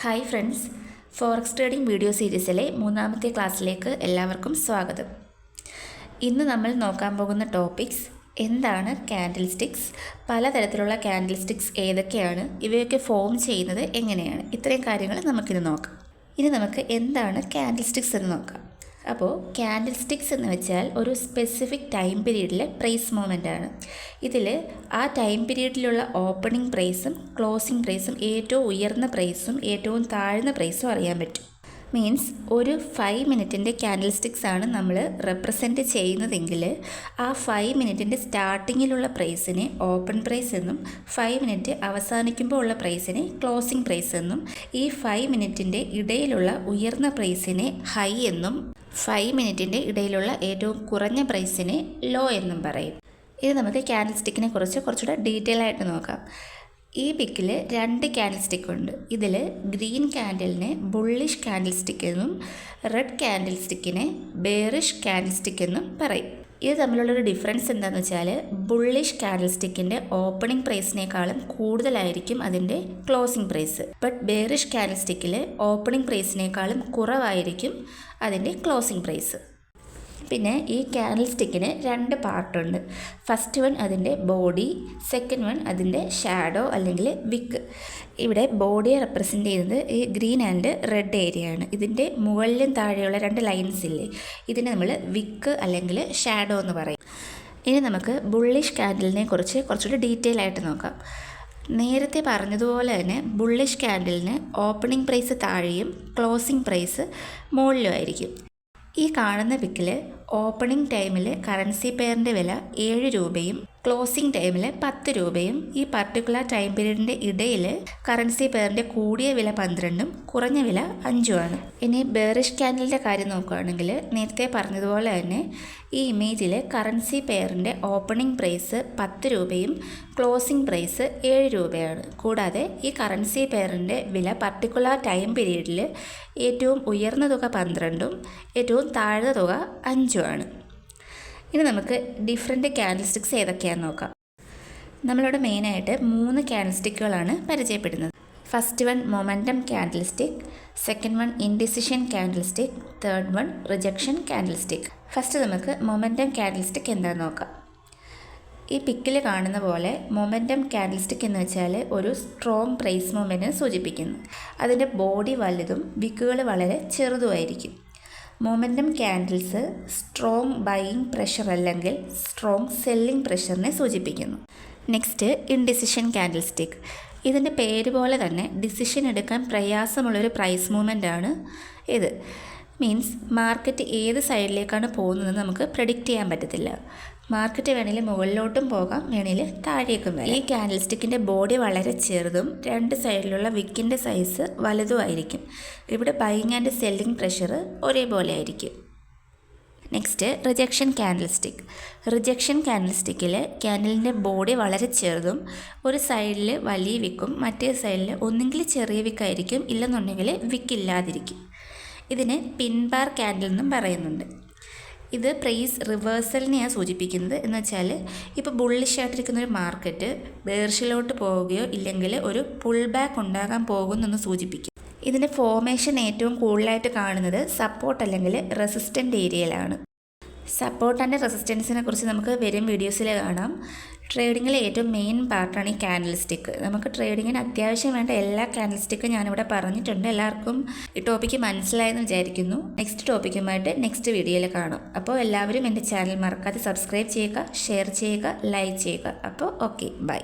Hi friends. Forex trading video സീരീസിലെ മൂന്നാമത്തെ ക്ലാസ്സിലേക്ക് എല്ലാവർക്കും സ്വാഗതം. ഇന്ന് നമ്മൾ നോക്കാൻ പോകുന്ന ടോപ്പിക്സ് എന്താണ് കാൻഡിൽ സ്റ്റിക്സ് പലതരത്തിലുള്ള കാൻഡിൽ സ്റ്റിക്സ് ഏതൊക്കെയാണ്? ഇവയൊക്കെ ഫോം ചെയ്യുന്നത് എങ്ങനെയാണ്? ഇത്രയും കാര്യങ്ങൾ നമുക്കിന്ന് നോക്കാം. ഇനി നമുക്ക് എന്താണ് കാൻഡിൽ സ്റ്റിക്സ് എന്ന് നോക്കാം. അപ്പോൾ ക്യാൻഡിൽ സ്റ്റിക്സ് എന്ന് വെച്ചാൽ ഒരു സ്പെസിഫിക് ടൈം പീരീഡിലെ പ്രൈസ് മൂവ്മെന്റ് ആണ്. ഇതിൽ ആ ടൈം പീരീഡിലുള്ള ഓപ്പണിംഗ് പ്രൈസും ക്ലോസിംഗ് പ്രൈസും ഏറ്റവും ഉയർന്ന പ്രൈസും ഏറ്റവും താഴ്ന്ന പ്രൈസും അറിയാൻ പറ്റും. മീൻസ് ഒരു ഫൈവ് മിനിറ്റിന്റെ ക്യാൻഡിൽ സ്റ്റിക്സ് ആണ് നമ്മൾ റെപ്രസെന്റ് ചെയ്യുന്നതെങ്കിൽ ആ ഫൈവ് മിനിറ്റിന്റെ സ്റ്റാർട്ടിങ്ങിലുള്ള പ്രൈസിനെ ഓപ്പൺ പ്രൈസ് എന്നും ഫൈവ് മിനിറ്റ് അവസാനിക്കുമ്പോൾ ഉള്ള പ്രൈസിനെ ക്ലോസിംഗ് പ്രൈസ് എന്നും ഈ ഫൈവ് മിനിറ്റിന്റെ ഇടയിലുള്ള ഉയർന്ന പ്രൈസിനെ ഹൈ എന്നും ഫൈവ് മിനിറ്റിന്റെ ഇടയിലുള്ള ഏറ്റവും കുറഞ്ഞ പ്രൈസിനെ ലോ എന്നും പറയും. ഇത് നമുക്ക് ക്യാൻഡിൽ സ്റ്റിക്കിനെ കുറിച്ച് കുറച്ചുകൂടെ ഡീറ്റെയിൽ ആയിട്ട് നോക്കാം. ഈ പിക്കിൽ രണ്ട് ക്യാൻഡിൽ സ്റ്റിക്ക് ഉണ്ട്. ഇതിൽ ഗ്രീൻ ക്യാൻഡിലിനെ ബുള്ളിഷ് ക്യാൻഡിൽ സ്റ്റിക്ക് എന്നും റെഡ് ക്യാൻഡിൽ സ്റ്റിക്കിനെ ബേറിഷ് ക്യാൻഡിൽ സ്റ്റിക്ക് എന്നും പറയും. ഇത് തമ്മിലുള്ളൊരു ഡിഫറൻസ് എന്താണെന്ന് വെച്ചാൽ ബുള്ളിഷ് ക്യാൻഡിൽ സ്റ്റിക്കിന്റെ ഓപ്പണിംഗ് പ്രൈസിനേക്കാളും കൂടുതലായിരിക്കും അതിന്റെ closing price but bearish candle സ്റ്റിക്കിൽ opening പ്രൈസിനേക്കാളും കുറവായിരിക്കും അതിന്റെ ക്ലോസിംഗ് പ്രൈസ് പിന്നെ ഈ ക്യാൻഡിൽ സ്റ്റിക്കിന് രണ്ട് പാർട്ടുണ്ട്. ഫസ്റ്റ് വൺ അതിന്റെ ബോഡി സെക്കൻഡ് വൺ അതിന്റെ ഷാഡോ അല്ലെങ്കിൽ വിക്ക് ഇവിടെ ബോഡിയെ റെപ്രസെന്റ് ചെയ്യുന്നത് ഈ ഗ്രീൻ ആൻഡ് റെഡ് ഏരിയ ആണ്. ഇതിന്റെ മുകളിലും താഴെയുള്ള രണ്ട് ലൈൻസ് ഇല്ലേ? ഇതിനെ നമ്മൾ വിക്ക് അല്ലെങ്കിൽ ഷാഡോ എന്ന് പറയും. ഇനി നമുക്ക് ബുള്ളിഷ് ക്യാൻഡിലിനെ കുറിച്ച് കുറച്ചുകൂടി ഡീറ്റെയിൽ ആയിട്ട് നോക്കാം. നേരത്തെ പറഞ്ഞതുപോലെ തന്നെ ബുള്ളിഷ് ക്യാൻഡിലിന് ഓപ്പണിംഗ് പ്രൈസ് താഴെയും ക്ലോസിംഗ് പ്രൈസ് മുകളിലും ആയിരിക്കും. ഈ കാണുന്ന പിക്കിൽ ഓപ്പണിംഗ് ടൈമിൽ കറൻസി പെയറിന്റെ വില ഏഴ് രൂപയും ക്ലോസിംഗ് ടൈമിൽ പത്ത് രൂപയും ഈ പർട്ടിക്കുലർ ടൈം പീരീഡിന്റെ ഇടയിൽ കറൻസി പെയറിന്റെ കൂടിയ വില പന്ത്രണ്ടും കുറഞ്ഞ വില അഞ്ചുമാണ്. ഇനി ബേറിഷ് ക്യാൻഡലിന്റെ കാര്യം നോക്കുകയാണെങ്കിൽ നേരത്തെ പറഞ്ഞതുപോലെ തന്നെ ഈ ഇമേജിൽ കറൻസി പെയറിന്റെ ഓപ്പണിംഗ് പ്രൈസ് പത്ത് രൂപയും ക്ലോസിംഗ് പ്രൈസ് ഏഴ് രൂപയാണ്. കൂടാതെ ഈ കറൻസി പെയറിന്റെ വില പർട്ടിക്കുലർ ടൈം പീരീഡിൽ ഏറ്റവും ഉയർന്ന തുക പന്ത്രണ്ടും ഏറ്റവും താഴ്ന്ന തുക അഞ്ചുമാണ്. ഇനി നമുക്ക് ഡിഫറെന്റ് ക്യാൻഡിൽ സ്റ്റിക്സ് ഏതൊക്കെയാണെന്ന് നോക്കാം. നമ്മളിവിടെ മെയിനായിട്ട് മൂന്ന് ക്യാൻഡിൽ സ്റ്റിക്കുകളാണ് പരിചയപ്പെടുന്നത്. First one momentum candle stick second one indecision candle stick third one rejection candle stick first നമുക്ക് മൊമെന്റം ക്യാൻഡിൽ സ്റ്റിക്ക് എന്താണെന്ന് നോക്കാം. ഈ പിക്കിൽ കാണുന്ന പോലെ മൊമെന്റം ക്യാൻഡിൽ സ്റ്റിക്ക് എന്ന് വെച്ചാൽ ഒരു സ്ട്രോങ് പ്രൈസ് മൊമെന്റ് സൂചിപ്പിക്കുന്നു. അതിന്റെ ബോഡി വലുതും വിക്കുകൾ വളരെ ചെറുതുമായിരിക്കും. Momentum candles strong buying pressure അല്ലെങ്കിൽ സ്ട്രോങ് സെല്ലിംഗ് പ്രഷറിനെ സൂചിപ്പിക്കുന്നു. നെക്സ്റ്റ് ഇൻഡിസിഷൻ ക്യാൻഡിൽ സ്റ്റിക്ക് ഇതിന്റെ പേര് പോലെ തന്നെ ഡിസിഷൻ എടുക്കാൻ പ്രയാസമുള്ളൊരു പ്രൈസ് മൂവ്മെന്റ് ആണ് ഇത്. മീൻസ് മാർക്കറ്റ് ഏത് സൈഡിലേക്കാണ് പോകുന്നതെന്ന് നമുക്ക് പ്രഡിക്റ്റ് ചെയ്യാൻ പറ്റത്തില്ല. മാർക്കറ്റ് വേണമെങ്കിൽ മുകളിലോട്ടും പോകാം വേണമെങ്കിൽ താഴേക്കും വരാം. ഈ ക്യാൻഡിൽ സ്റ്റിക്കിന്റെ ബോഡി വളരെ ചെറുതും രണ്ട് സൈഡിലുള്ള വിക്കിന്റെ സൈസ് വലുതുമായിരിക്കും. ഇവിടെ ബൈങ് ആൻഡ് സെല്ലിംഗ് പ്രഷർ ഒരേപോലെ ആയിരിക്കും next rejection candle stick rejection candle സ്റ്റിക്കിൽ ക്യാൻഡിലിന്റെ ബോഡി വളരെ ചെറുതും ഒരു സൈഡിൽ വലിയ വിക്കും മറ്റേ സൈഡിൽ ഒന്നുകിൽ ചെറിയ വിക്കായിരിക്കും ഇല്ലെന്നുണ്ടെങ്കിൽ വിക്കില്ലാതിരിക്കും ഇതിന് പിൻബാർ ക്യാൻഡിൽ എന്നും പറയുന്നുണ്ട്. ഇത് പ്രൈസ് റിവേഴ്സലിനെയാണ് സൂചിപ്പിക്കുന്നത്. എന്ന് വെച്ചാൽ ഇപ്പോൾ ബുള്ളിഷായിട്ടിരിക്കുന്ന ഒരു മാർക്കറ്റ് ബേർഷിലോട്ട് പോവുകയോ ഇല്ലെങ്കിൽ ഒരു പുൾ ബാക്ക് ഉണ്ടാകാൻ പോകുന്നെന്ന് സൂചിപ്പിക്കും. ഇതിന്റെ ഫോർമേഷൻ ഏറ്റവും കൂടുതലായിട്ട് കാണുന്നത് സപ്പോർട്ട് അല്ലെങ്കിൽ റെസിസ്റ്റന്റ് ഏരിയയിലാണ് സപ്പോർട്ട് ആൻഡ് റെസിസ്റ്റൻസിനെ കുറിച്ച് നമുക്ക് വരും വീഡിയോസിൽ കാണാം. ട്രേഡിങ്ങിലെ ഏറ്റവും മെയിൻ പാർട്ടാണ് ഈ ക്യാൻഡിൽ സ്റ്റിക്ക്. നമുക്ക് ട്രേഡിങ്ങിന് അത്യാവശ്യം വേണ്ട എല്ലാ ക്യാൻഡിൽ സ്റ്റിക്കും ഞാനിവിടെ പറഞ്ഞിട്ടുണ്ട്. എല്ലാവർക്കും ഈ ടോപ്പിക്ക് മനസ്സിലായെന്ന് വിചാരിക്കുന്നു. നെക്സ്റ്റ് ടോപ്പിക്കുമായിട്ട് നെക്സ്റ്റ് വീഡിയോയിൽ കാണാം. അപ്പോൾ എല്ലാവരും എന്റെ ചാനൽ മറക്കാതെ സബ്സ്ക്രൈബ് ചെയ്യുക ഷെയർ ചെയ്യുക ലൈക്ക് ചെയ്യുക. അപ്പോൾ ഓക്കെ ബൈ